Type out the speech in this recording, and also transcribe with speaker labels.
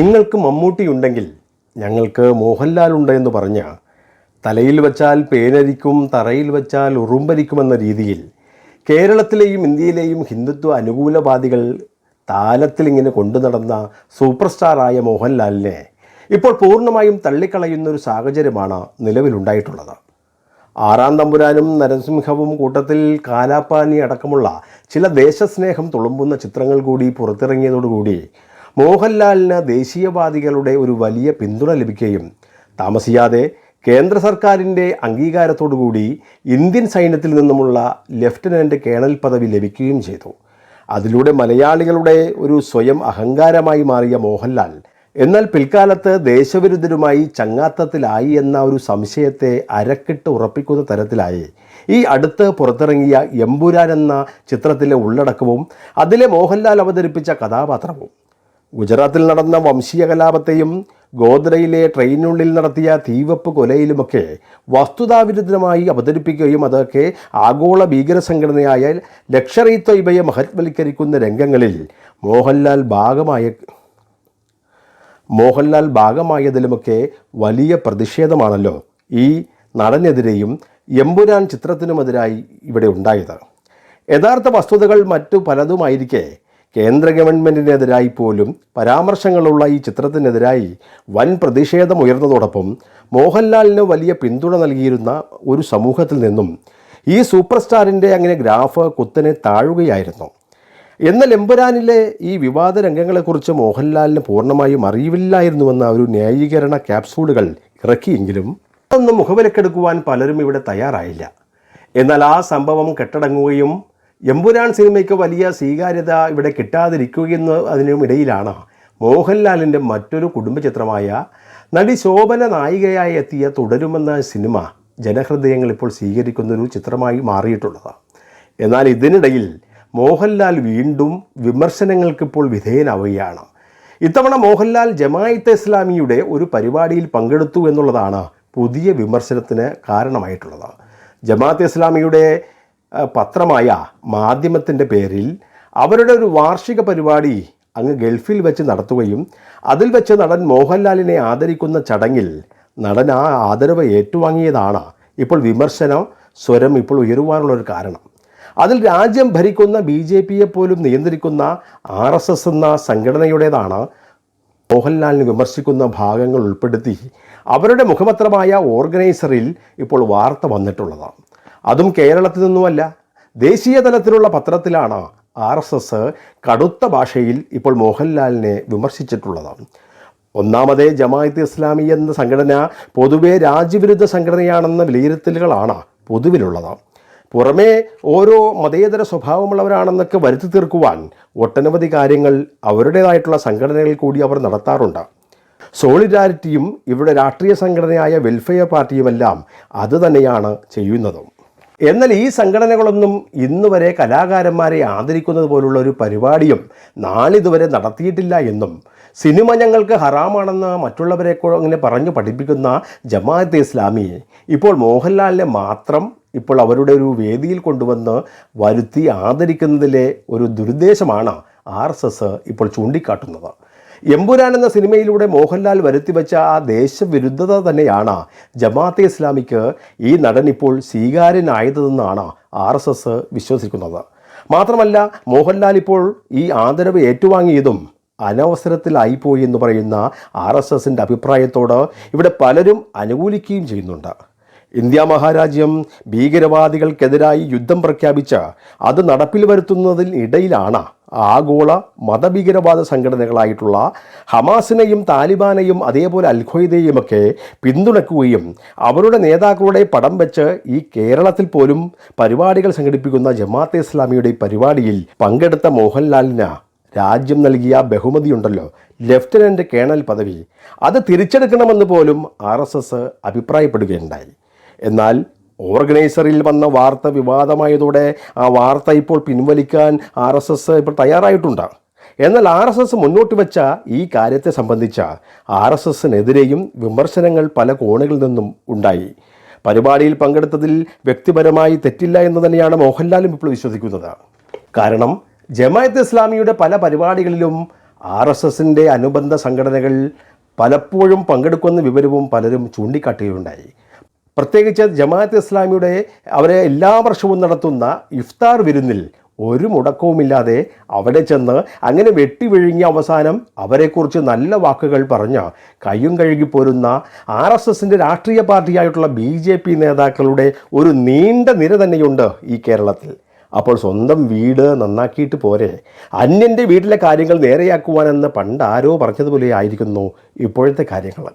Speaker 1: നിങ്ങൾക്ക് മമ്മൂട്ടി ഉണ്ടെങ്കിൽ ഞങ്ങൾക്ക് മോഹൻലാൽ ഉണ്ട് എന്ന് പറഞ്ഞ തലയിൽ വച്ചാൽ പേനരിക്കും തറയിൽ വച്ചാൽ ഉറുമ്പരിക്കുമെന്ന രീതിയിൽ കേരളത്തിലെയും ഇന്ത്യയിലെയും ഹിന്ദുത്വ അനുകൂലവാദികൾ താലത്തിൽ ഇങ്ങനെ കൊണ്ടു നടന്ന സൂപ്പർ സ്റ്റാറായ മോഹൻലാലിനെ ഇപ്പോൾ പൂർണമായും തള്ളിക്കളയുന്ന ഒരു സാഹചര്യമാണ് നിലവിലുണ്ടായിട്ടുള്ളത്. ആറാം തമ്പുരാനും നരസിംഹവും കൂട്ടത്തിൽ കാലാപ്പാനി അടക്കമുള്ള ചില ദേശസ്നേഹം തുളുമ്പുന്ന ചിത്രങ്ങൾ കൂടി പുറത്തിറങ്ങിയതോടുകൂടി മോഹൻലാലിന് ദേശീയവാദികളുടെ ഒരു വലിയ പിന്തുണ ലഭിക്കുകയും താമസിയാതെ കേന്ദ്ര സർക്കാരിന്റെ അംഗീകാരത്തോടുകൂടി ഇന്ത്യൻ സൈന്യത്തിൽ നിന്നുമുള്ള ലഫ്റ്റനന്റ് കേണൽ പദവി ലഭിക്കുകയും ചെയ്തു. അതിലൂടെ മലയാളികളുടെ ഒരു സ്വയം അഹങ്കാരമായി മാറിയ മോഹൻലാൽ എന്നാൽ പിൽക്കാലത്ത് ദേശവിരുദ്ധരുമായി ചങ്ങാത്തത്തിലായി എന്ന ഒരു സംശയത്തെ അരക്കിട്ട് ഉറപ്പിക്കുന്ന തരത്തിലായി. ഈ അടുത്ത് പുറത്തിറങ്ങിയ എമ്പുരാൻ എന്ന ചിത്രത്തിലെ ഉള്ളടക്കവും അതിലെ മോഹൻലാൽ അവതരിപ്പിച്ച കഥാപാത്രവും ഗുജറാത്തിൽ നടന്ന വംശീയ കലാപത്തെയും ഗോദ്രയിലെ ട്രെയിനുള്ളിൽ നടത്തിയ തീവപ്പ് കൊലയിലുമൊക്കെ വസ്തുതാവിരുദ്ധമായി അവതരിപ്പിക്കുകയും അതൊക്കെ ആഗോള ഭീകര സംഘടനയായ ലക്ഷറി തൊയ്ബയെ മഹത്വൽക്കരിക്കുന്ന രംഗങ്ങളിൽ മോഹൻലാൽ ഭാഗമായ മോഹൻലാൽ ഭാഗമായതിലുമൊക്കെ വലിയ പ്രതിഷേധമാണല്ലോ ഈ നടനെതിരെയും എമ്പുരാൻ ചിത്രത്തിനുമെതിരായി ഇവിടെ ഉണ്ടായത്. യഥാർത്ഥ വസ്തുതകൾ മറ്റു പലതുമായിരിക്കെ കേന്ദ്ര ഗവൺമെന്റിനെതിരായി പോലും പരാമർശങ്ങളുള്ള ഈ ചിത്രത്തിനെതിരായി വൻ പ്രതിഷേധം ഉയർന്നതോടൊപ്പം മോഹൻലാലിന് വലിയ പിന്തുണ നൽകിയിരുന്ന ഒരു സമൂഹത്തിൽ നിന്നും ഈ സൂപ്പർ സ്റ്റാറിന്റെ അങ്ങനെ ഗ്രാഫ് കുത്തനെ താഴുകയായിരുന്നു. എന്നാൽ എമ്പുരാനിലെ ഈ വിവാദ രംഗങ്ങളെക്കുറിച്ച് മോഹൻലാലിന് പൂർണമായും അറിയില്ലായിരുന്നുവെന്ന ഒരു ന്യായീകരണ ക്യാപ്സൂളുകൾ ഇറക്കിയെങ്കിലും അതൊന്നും മുഖവിലക്കെടുക്കുവാൻ പലരും ഇവിടെ തയ്യാറായില്ല. എന്നാൽ ആ സംഭവം കെട്ടടങ്ങുകയും എമ്പുരാൻ സിനിമയ്ക്ക് വലിയ സ്വീകാര്യത ഇവിടെ കിട്ടാതിരിക്കുകയെന്ന് അതിനും ഇടയിലാണ് മോഹൻലാലിന്റെ മറ്റൊരു കുടുംബചിത്രമായ നടി ശോഭന നായികയായി എത്തിയ തുടരുമെന്ന സിനിമ ജനഹൃദയങ്ങൾ ഇപ്പോൾ സ്വീകരിക്കുന്ന ഒരു ചിത്രമായി മാറിയിട്ടുള്ളത്. എന്നാൽ ഇതിനിടയിൽ മോഹൻലാൽ വീണ്ടും വിമർശനങ്ങൾക്കിപ്പോൾ വിധേയനാവുകയാണ്. ഇത്തവണ മോഹൻലാൽ ജമായത്തെ ഇസ്ലാമിയുടെ ഒരു പരിപാടിയിൽ പങ്കെടുത്തു എന്നുള്ളതാണ് പുതിയ വിമർശനത്തിന് കാരണമായിട്ടുള്ളത്. ജമാഅത്തെ ഇസ്ലാമിയുടെ പത്രമായ മാധ്യമത്തിന്റെ പേരിൽ അവരുടെ ഒരു വാർഷിക പരിപാടി അങ്ങ് ഗൾഫിൽ വെച്ച് നടത്തുകയും അതിൽ വെച്ച് നടൻ മോഹൻലാലിനെ ആദരിക്കുന്ന ചടങ്ങിൽ നടൻ ആ ആദരവ് ഏറ്റുവാങ്ങിയതാണ് ഇപ്പോൾ വിമർശനം സ്വരം ഇപ്പോൾ ഉയരുവാനുള്ളൊരു കാരണം. അതിൽ രാജ്യം ഭരിക്കുന്ന ബി ജെ പിയെ പോലും നിയന്ത്രിക്കുന്ന ആർ എസ് എസ് എന്ന സംഘടനയുടേതാണ് മോഹൻലാലിനെ വിമർശിക്കുന്ന ഭാഗങ്ങൾ ഉൾപ്പെടുത്തി അവരുടെ മുഖപത്രമായ ഓർഗനൈസറിൽ ഇപ്പോൾ വാർത്ത വന്നിട്ടുള്ളത് അതും കേരളത്തിൽ നിന്നുമല്ല. ദേശീയ തലത്തിലുള്ള പത്രത്തിലാണ് ആർ എസ് എസ് കടുത്ത ഭാഷയിൽ ഇപ്പോൾ മോഹൻലാലിനെ വിമർശിച്ചിട്ടുള്ളത്. ഒന്നാമതേ ജമാഅത്ത് ഇസ്ലാമി എന്ന സംഘടന പൊതുവെ രാജ്യവിരുദ്ധ സംഘടനയാണെന്ന വിലയിരുത്തലുകളാണ് പൊതുവിലുള്ളത്. പുറമേ ഓരോ മതേതര സ്വഭാവമുള്ളവരാണെന്നൊക്കെ വരുത്തി തീർക്കുവാൻ ഒട്ടനവധി കാര്യങ്ങൾ അവരുടേതായിട്ടുള്ള സംഘടനകളിൽ കൂടി അവർ നടത്താറുണ്ട്. സോളിഡാരിറ്റിയും ഇവിടെ രാഷ്ട്രീയ സംഘടനയായ വെൽഫെയർ പാർട്ടിയുമെല്ലാം അത് തന്നെയാണ് ചെയ്യുന്നതും. എന്നാൽ ഈ സംഘടനകളൊന്നും ഇന്ന് വരെ കലാകാരന്മാരെ ആദരിക്കുന്നത് പോലുള്ള ഒരു പരിപാടിയും നാളിതുവരെ നടത്തിയിട്ടില്ല എന്നും സിനിമ ഞങ്ങൾക്ക് ഹറാമാണെന്ന് മറ്റുള്ളവരെ അങ്ങനെ പറഞ്ഞു പഠിപ്പിക്കുന്ന ജമാഅത്തെ ഇസ്ലാമി ഇപ്പോൾ മോഹൻലാലിനെ മാത്രം ഇപ്പോൾ അവരുടെ ഒരു വേദിയിൽ കൊണ്ടുവന്ന് വരുത്തി ആദരിക്കുന്നതിലെ ഒരു ദുരുദ്ദേശമാണ് ആർ എസ് എസ് ഇപ്പോൾ ചൂണ്ടിക്കാട്ടുന്നത്. എമ്പുരാൻ എന്ന സിനിമയിലൂടെ മോഹൻലാൽ വരുത്തിവെച്ച ആ ദേശവിരുദ്ധത തന്നെയാണ് ജമാഅത്തെ ഇസ്ലാമിക്ക് ഈ നടൻ ഇപ്പോൾ സ്വീകാര്യനായതെന്നാണ് ആർ എസ് എസ് വിശ്വസിക്കുന്നത്. മാത്രമല്ല മോഹൻലാൽ ഇപ്പോൾ ഈ ആദരവ് ഏറ്റുവാങ്ങിയതും അനവസരത്തിലായിപ്പോയി എന്ന് പറയുന്ന ആർ എസ് എസിന്റെ അഭിപ്രായത്തോട് ഇവിടെ പലരും അനുകൂലിക്കുകയും ചെയ്യുന്നുണ്ട്. ഇന്ത്യ മഹാരാജ്യം ഭീകരവാദികൾക്കെതിരായി യുദ്ധം പ്രഖ്യാപിച്ച് അത് നടപ്പിൽ വരുത്തുന്നതിൽ ഇടയിലാണ് ആഗോള മതഭീകരവാദ സംഘടനകളായിട്ടുള്ള ഹമാസിനെയും താലിബാനെയും അതേപോലെ അൽഖയ്ദയെയുമൊക്കെ പിന്തുണക്കുകയും അവരുടെ നേതാക്കളുടെ പടം വെച്ച് ഈ കേരളത്തിൽ പോലും പരിപാടികൾ സംഘടിപ്പിക്കുന്ന ജമാഅത്തെ ഇസ്ലാമിയുടെ പരിപാടിയിൽ പങ്കെടുത്ത മോഹൻലാലിന് രാജ്യം നൽകിയ ബഹുമതിയുണ്ടല്ലോ. ലഫ്റ്റനന്റ് കേണൽ പദവി. അത് തിരിച്ചെടുക്കണമെന്ന് പോലും ആർ എസ് എസ് അഭിപ്രായപ്പെടുകയുണ്ടായി. എന്നാൽ ഓർഗനൈസറിൽ വന്ന വാർത്ത വിവാദമായതോടെ ആ വാർത്ത ഇപ്പോൾ പിൻവലിക്കാൻ ആർ എസ് എസ് ഇപ്പോൾ തയ്യാറായിട്ടുണ്ട്. എന്നാൽ ആർ എസ് എസ് മുന്നോട്ട് വെച്ച ഈ കാര്യത്തെ സംബന്ധിച്ച ആർ എസ് എസിനെതിരെയും വിമർശനങ്ങൾ പല കോണുകളിൽ നിന്നും ഉണ്ടായി. പരിപാടിയിൽ പങ്കെടുത്തതിൽ വ്യക്തിപരമായി തെറ്റില്ല എന്ന് തന്നെയാണ് മോഹൻലാലും ഇപ്പോൾ വിശ്വസിക്കുന്നത്. കാരണം ജമായത്ത് ഇസ്ലാമിയുടെ പല പരിപാടികളിലും ആർ എസ് എസിന്റെ അനുബന്ധ സംഘടനകൾ പലപ്പോഴും പങ്കെടുക്കുന്ന വിവരവും പലരും ചൂണ്ടിക്കാട്ടുകയുണ്ടായി പ്രത്യേകിച്ച് ജമാഅത്ത് ഇസ്ലാമിയുടെ അവരെ എല്ലാ വർഷവും നടത്തുന്ന ഇഫ്താർ വിരുന്നിൽ ഒരു മുടക്കവുമില്ലാതെ അവിടെ ചെന്ന് അങ്ങനെ വെട്ടി വിഴുങ്ങിയ അവസാനം അവരെക്കുറിച്ച് നല്ല വാക്കുകൾ പറഞ്ഞ് കയ്യും കഴുകി പോരുന്ന ആർ എസ് എസിന്റെ രാഷ്ട്രീയ പാർട്ടിയായിട്ടുള്ള ബി ജെ പി നേതാക്കളുടെ ഒരു നീണ്ട നിര തന്നെയുണ്ട് ഈ കേരളത്തിൽ. അപ്പോൾ സ്വന്തം വീട് നന്നാക്കിയിട്ട് പോരെ. അന്യന്റെ വീട്ടിലെ കാര്യങ്ങൾ നേരെയാക്കുവാനെന്ന് പണ്ട് ആരോ പറഞ്ഞതുപോലെ ആയിരിക്കുന്നു ഇപ്പോഴത്തെ കാര്യങ്ങൾ.